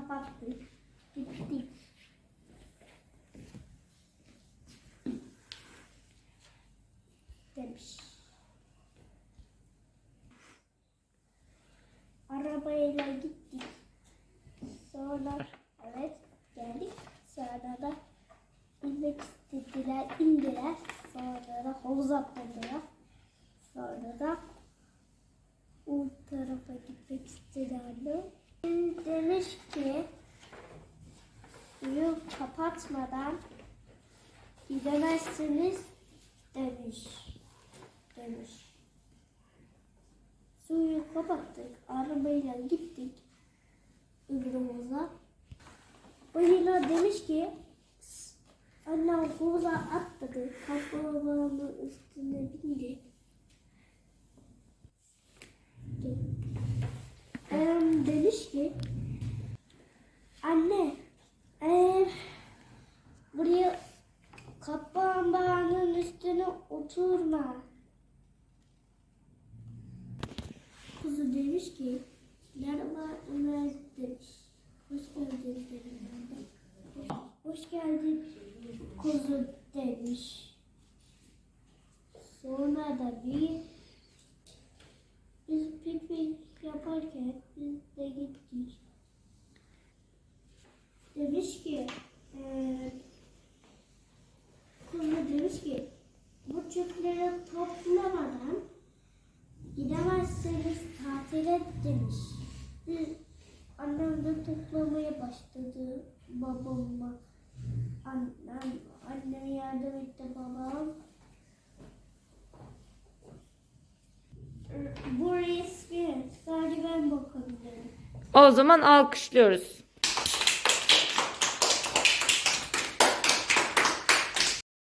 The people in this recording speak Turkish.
kapattık. Gittik. Demiş. Arabayla gittik. Sonra evet geldik. Sonra da inmek istediler, indiler. Sonra da havuza atladılar. Sonra da o tarafa gitmek istediler. Demiş ki suyu kapatmadan gidemezsiniz demiş. Demiş. Suyu kapattık. Arabayla gittik. Havuza. Balina demiş ki annem havuza atladı. Kaplumbağanın üstüne bindi. Em, demiş ki üstüne oturma. Kuzu demiş ki merhaba Ömer demiş. Hoş geldin dedim. Hoş geldin kuzu demiş. Sonra da bir biz pipi yaparken biz de gittik. Demiş ki eee kuzu demiş ki bu çöpleri toplamadan Gidemezseniz tatile demiş. Annem de toplamaya başladı babamla. Annem, annem yardım etti babam. Bu resmi sadece ben bakabilirim. O zaman alkışlıyoruz.